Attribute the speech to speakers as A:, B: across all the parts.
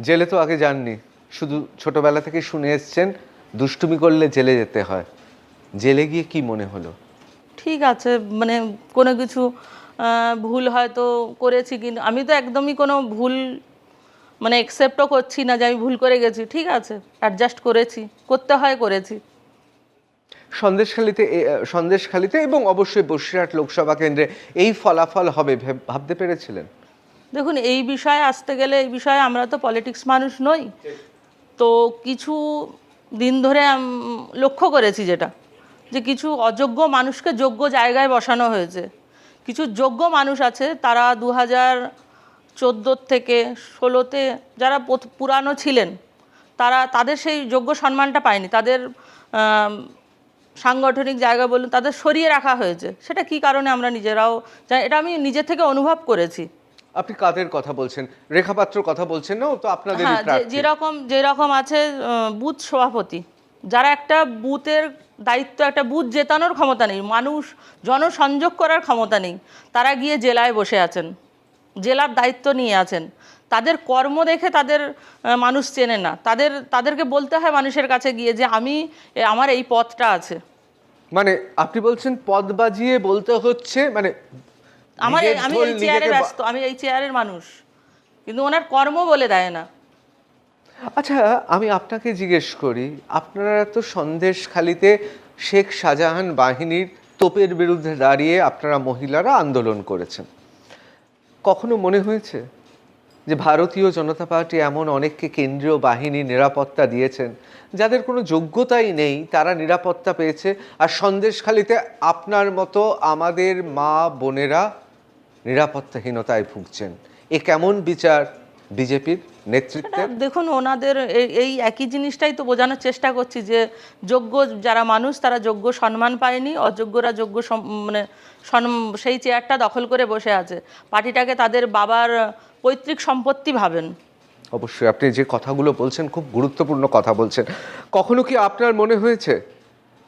A: জেলে তো আগে যাননি। শুধু ছোটবেলা থেকে শুনে এসছেন দুষ্টুমি করলে জেলে যেতে হয়। জেলে গিয়ে কি মনে হলো?
B: ঠিক আছে মানে কোনো কিছু ভুল হয়তো করেছি কিন্তু আমি তো একদমই কোনো ভুল মানে একসেপ্টও করছি না যে আমি ভুল করে গেছি। ঠিক আছে অ্যাডজাস্ট করেছি করতে হয় করেছি।
A: সন্দেশখালিতে সন্দেশখালিতে এবং অবশ্যই বসিরহাট লোকসভা কেন্দ্রে এই ফলাফল হবে ভেব- ভাবতে পেরেছিলেন?
B: দেখুন, এই বিষয়ে আসতে গেলে, এই বিষয়ে আমরা তো পলিটিক্স মানুষ নই। তো কিছু দিন ধরে লক্ষ্য করেছি যেটা, যে কিছু অযোগ্য মানুষকে যোগ্য জায়গায় বসানো হয়েছে। কিছু যোগ্য মানুষ আছে, তারা দু হাজার চোদ্দোর থেকে ষোলোতে যারা পুরানো ছিলেন, তারা, তাদের সেই যোগ্য সম্মানটা পায়নি। তাদের সাংগঠনিক জায়গা বলুন, তাদের সরিয়ে রাখা হয়েছে। সেটা কি কারণে আমরা নিজেরাও এটা আমি নিজে থেকে অনুভব করেছি।
A: আপনি কাদের কথা বলছেন? রেখাপাত্র কথা বলছেন না তো আপনাদের
B: হ্যাঁ যে- যেরকম যেরকম আছে বুথ সভাপতি। যারা একটা বুথের দায়িত্ব একটা বুথ জেতানোর ক্ষমতা নেই মানুষ জনসংযোগ করার ক্ষমতা নেই তারা গিয়ে জেলায় বসে আছেন জেলার দায়িত্ব নিয়ে আছেন। তাদের কর্ম দেখে তাদের মানুষ চেনে না। তাদের তাদেরকে বলতে হয় মানুষের কাছে গিয়ে যে আমি আমার এই পথটা আছে।
A: মানে আপনি বলছেন পদ বাজিয়ে বলতে হচ্ছে মানে
B: আমার আমি এই চেয়ারে ব্যস্ত আমি এই চেয়ারের মানুষ। কিন্তু ওনার কর্ম বলে দেয় না।
A: আচ্ছা আমি আপনাকে জিজ্ঞেস করি আপনারা তো সন্দেশখালিতে শেখ শাহজাহান বাহিনীর তোপের বিরুদ্ধে দাঁড়িয়ে আপনারা মহিলারা আন্দোলন করেছেন। কখনো মনে হয়েছে যে ভারতীয় জনতা পার্টি এমন অনেককে কেন্দ্রীয় বাহিনী নিরাপত্তা দিয়েছেন যাদের কোনো যোগ্যতাই নেই তারা নিরাপত্তা পেয়েছে আর সন্দেশখালিতে আপনার মতো আমাদের মা বোনেরা নিরাপত্তাহীনতায় ভুগছেন। এ কেমন বিচার বিজেপির নেতৃত্বে
B: দেখুন ওনাদের এই- এই একই জিনিসটাই তো বোঝানোর চেষ্টা করছি যে যোগ্য যারা মানুষ তারা যোগ্য সম্মান পায়নি অযোগ্যরা যোগ্য মানে সেই চেয়ারটা দখল করে বসে আছে। পার্টিটাকে তাদের বাবার পৈতৃক সম্পত্তি ভাবেন।
A: অবশ্যই আপনি যে কথাগুলো বলছেন খুব গুরুত্বপূর্ণ কথা বলছেন। কখনো কি আপনার মনে হয়েছে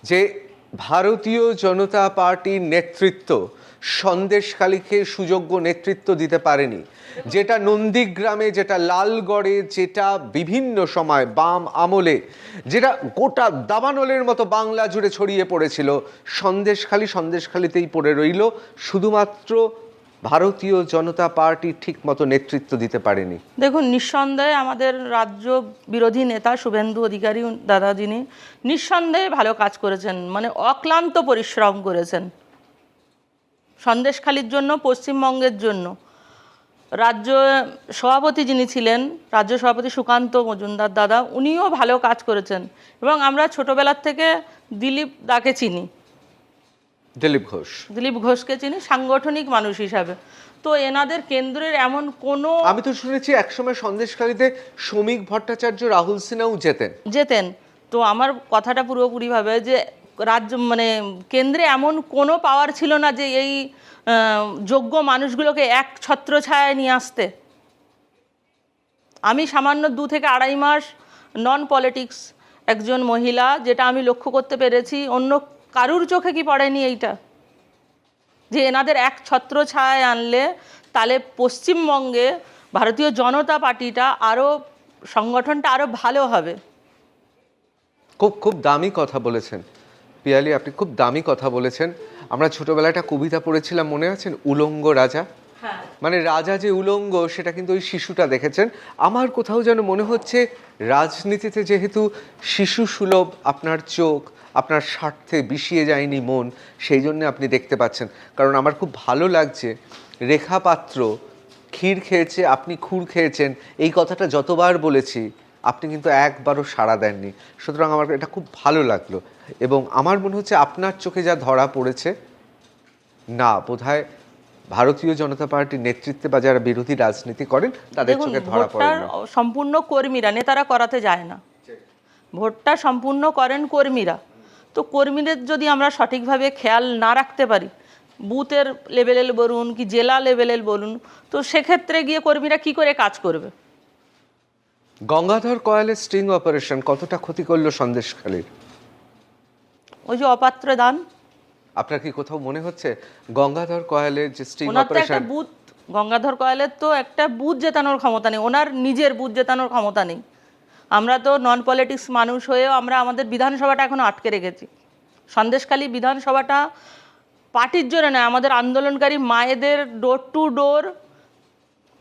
A: যে ভারতীয় জনতা পার্টির নেতৃত্ব সন্দেশখালীকে সুযোগ্য নেতৃত্ব দিতে পারেনি। যেটা নন্দীগ্রামে, যেটা লালগড়ে, যেটা বিভিন্ন সময় বাম আমলে, যেটা গোটা দাবানলের মতো বাংলা জুড়ে ছড়িয়ে পড়েছিল। সন্দেশখালী সন্দেশখালীতেই পড়ে রইল। শুধুমাত্র ভারতীয় জনতা পার্টি ঠিক মতো নেতৃত্ব দিতে পারেনি।
B: দেখুন, নিঃসন্দেহে আমাদের রাজ্য বিরোধী নেতা শুভেন্দু অধিকারী দাদা যিনি নিঃসন্দেহে ভালো কাজ করেছেন মানে অক্লান্ত পরিশ্রম করেছেন। সন্দেশখালির জন্য পশ্চিমবঙ্গের জন্য। রাজ্য সভাপতি যিনি ছিলেন রাজ্য সভাপতি সুকান্ত মজুমদার দাদা উনিও ভালো কাজ করেছেন এবং আমরা ছোটবেলার থেকে দিলীপ দাকে চিনি।
A: দিলীপ ঘোষ।
B: দিলীপ ঘোষকে চিনি সাংগঠনিক মানুষ হিসাবে। তো এনাদের কেন্দ্রের এমন কোনো
A: আমি তো শুনেছি একসময় সন্দেশখালীতে শ্রমিক ভট্টাচার্য রাহুল সিনহাও যেতেন।
B: যেতেন। তো আমার কথাটা পুরোপুরিভাবে যে রাজ্য মানে কেন্দ্রে এমন কোনো পাওয়ার ছিল না যে এই যোগ্য মানুষগুলোকে এক ছত্রছায়ায় নিয়ে আসতে। আমি সামান্য দু থেকে আড়াই মাস নন পলিটিক্স একজন মহিলা, যেটা আমি লক্ষ্য করতে পেরেছি, অন্য কারুর চোখে কি পড়েনি এইটা? যে এনাদের এক ছত্র ছায় আনলে তাহলে পশ্চিমবঙ্গে ভারতীয় জনতা পার্টিটা আরও সংগঠনটা আরও ভালো হবে।
A: খুব খুব দামি কথা বলেছেন। পিয়ালি আপনি খুব দামি কথা বলেছেন। আমরা ছোটবেলায় একটা কবিতা পড়েছিলাম মনে আছেন উলঙ্গ রাজা।
B: হ্যাঁ।
A: মানে রাজা যে উলঙ্গ সেটা কিন্তু ওই শিশুটা দেখেছেন। আমার কোথাও যেন মনে হচ্ছে রাজনীতিতে যেহেতু শিশু সুলভ আপনার চোখ আপনার স্বার্থে বিষিয়ে যায়নি মন সেই জন্য আপনি দেখতে পাচ্ছেন। কারণ আমার খুব ভালো লাগছে রেখা পাত্র ক্ষীর খেয়েছে আপনি খুর খেয়েছেন এই কথাটা যতবার বলেছি আপনি কিন্তু একবারও সাড়া দেননি। সুতরাং আমার এটা খুব ভালো লাগল। এবং আমার মনে হচ্ছে আপনার চোখে যা ধরা পড়েছে না বোধহয় ভারতীয় জনতা পার্টির নেতৃত্বে বা যারা বিরোধী রাজনীতি করেন তাদের চোখে ধরা পড়ে
B: সম্পূর্ণ কর্মীরা নেতারা করাতে যায় না। ভোটটা সম্পূর্ণ করেন কর্মীরা। তো কর্মীদের যদি আমরা সঠিকভাবে খেয়াল না রাখতে পারি বুথের লেভেলের বলুন কি জেলা লেভেলের বলুন তো সেক্ষেত্রে গিয়ে কর্মীরা কি করে কাজ করবে?
A: গঙ্গাধর কয়ালের স্টিং অপারেশন কতটা ক্ষতি করল সন্দেশখালীর?
B: ওই যে অপাত্র দান।
A: আপনার কি কোথাও মনে হচ্ছে? গঙ্গাধর কয়ালের যে স্টিং অপারেশন
B: বুথ গঙ্গাধর কয়ালের তো একটা বুথ জেতানোর ক্ষমতা নেই। ওনার নিজের বুথ জেতানোর ক্ষমতা নেই। আমরা তো নন পলিটিক্স মানুষ হয়েও আমরা আমাদের বিধানসভাটা এখনও আটকে রেখেছি। সন্দেশখালী বিধানসভাটা পার্টির জন্য নয় আমাদের আন্দোলনকারী মায়েদের ডোর টু ডোর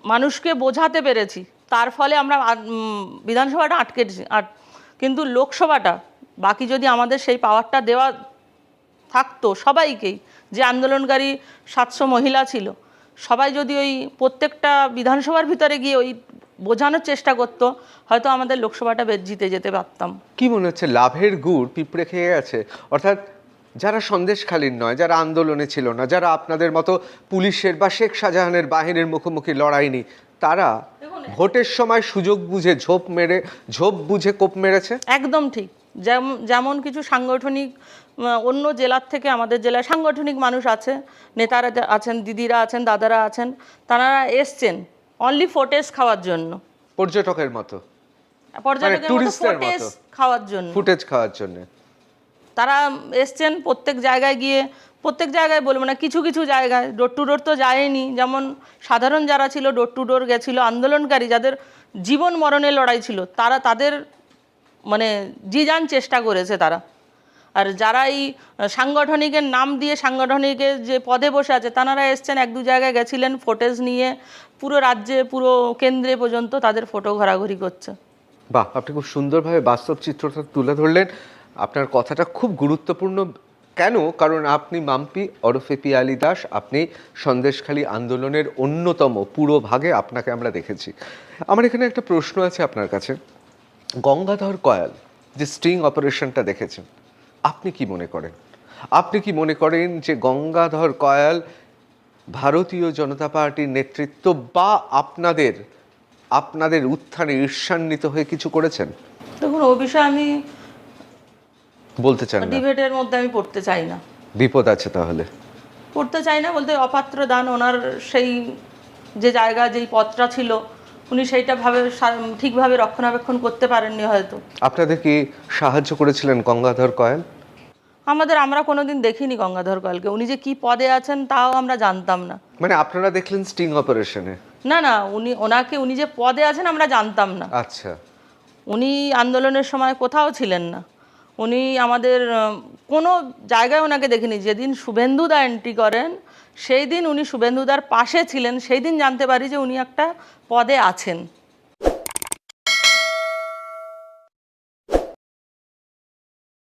B: মানুষকে বোঝাতে পেরেছি। তার ফলে আমরা বিধানসভাটা আটকে আট কিন্তু লোকসভাটা, বাকি যদি আমাদের সেই পাওয়ারটা দেওয়া থাকতো সবাইকেই, যে আন্দোলনকারী সাতশো মহিলা ছিল, সবাই যদি ওই প্রত্যেকটা বিধানসভার ভিতরে গিয়ে ওই বোঝানোর চেষ্টা করতো, হয়তো আমাদের লোকসভাটা জিতে যেতে পারতাম।
A: কি মনে হচ্ছে, লাভের গুড় পিঁপড়ে খেয়ে গেছে? অর্থাৎ যারা সন্দেশখালীর নয়, যারা আন্দোলনে ছিল না, যারা আপনাদের মতো পুলিশের বা শেখ শাহজাহানের বাহিনীর মুখোমুখি লড়াইনি, তারা ভোটের সময় সুযোগ বুঝে ঝোপ মেরে ঝোপ বুঝে কোপ মেরেছে?
B: একদম ঠিক। যেমন কিছু সাংগঠনিক অন্য জেলার থেকে আমাদের জেলায় সাংগঠনিক মানুষ আছে নেতারা আছেন দিদিরা আছেন দাদারা আছেন তারা এসছেন অনলি ফোটেজ খাওয়ার জন্য।
A: পর্যটকের মতো।
B: পর্যটকের মতো
A: touristদের মতো।
B: ফোটেজ খাওয়ার জন্য।
A: ফুটেজ খাওয়ার জন্য।
B: তারা এসছেন প্রত্যেক জায়গায় গিয়ে, প্রত্যেক জায়গায় বলব না, কিছু কিছু জায়গায় ডোর টু ডোর তো যায়নি। যেমন সাধারণ যারা ছিল ডোর টু ডোর গেছিল, আন্দোলনকারী যাদের জীবন মরণের লড়াই ছিল, তারা তাদের মানে জি যান চেষ্টা করেছে তারা। আর যারা এই সাংগঠনিকের নাম দিয়ে সাংগঠনিকের যে পদে বসে আছে তারা এসছেন, এক দু জায়গায় গেছিলেন ফোটেজ নিয়ে, পুরো রাজ্যে, পুরো কেন্দ্রে পর্যন্ত তাদের ফটো ঘোরাঘুরি করছে।
A: বাহ, আপনি খুব সুন্দরভাবে বাস্তব চিত্রটা তুলে ধরলেন। আপনার কথাটা খুব গুরুত্বপূর্ণ। কেন? কারণ আপনি মাম্পি ওরফে পিয়ালি দাস, আপনি সন্দেশখালী আন্দোলনের অন্যতম পুরো ভাগে আপনাকে আমরা দেখেছি। আমার এখানে একটা প্রশ্ন আছে আপনার কাছে। গঙ্গাধর কয়াল যে স্টিং অপারেশনটা দেখেছেন, আপনি কি মনে করেন? আপনি কি মনে করেন যে গঙ্গাধর কয়াল ভারতীয় জনতা পার্টির নেতৃত্ব বা আপনাদের আপনাদের উত্থানে ঈর্ষান্বিত হয়ে কিছু করেছেন?
B: দেখুন, ও বিষয়ে আমি
A: বলতে চান না।
B: ডিবেটের মধ্যে আমি পড়তে চাই না।
A: বিপদ আছে তাহলে?
B: পড়তে চাই না বলতে অপাত্র দান ওনার সেই যে জায়গা যেই পদটা ছিল উনি সেইটা ভাবে ঠিকভাবে রক্ষণাবেক্ষণ করতে পারেননি হয়তো।
A: আপনাদের কি সাহায্য করেছিলেন গঙ্গাধর কয়েল?
B: আমাদের আমরা কোনোদিন দেখিনি গঙ্গাধর কয়েলকে। উনি যে কি পদে আছেন তাও আমরা জানতাম না।
A: মানে আপনারা দেখলেন স্টিং অপারেশনে?
B: না না উনি ওনাকে উনি যে পদে আছেন আমরা জানতাম না।
A: আচ্ছা।
B: উনি আন্দোলনের সময় কোথাও ছিলেন না। উনি আমাদের কোনো জায়গায় ওনাকে দেখিনি। যেদিন শুভেন্দুদা এন্ট্রি করেন, সেই দিন উনি শুভেন্দুদার পাশে ছিলেন। সেই দিন জানতে পারি যে উনি একটা পদে আছেন।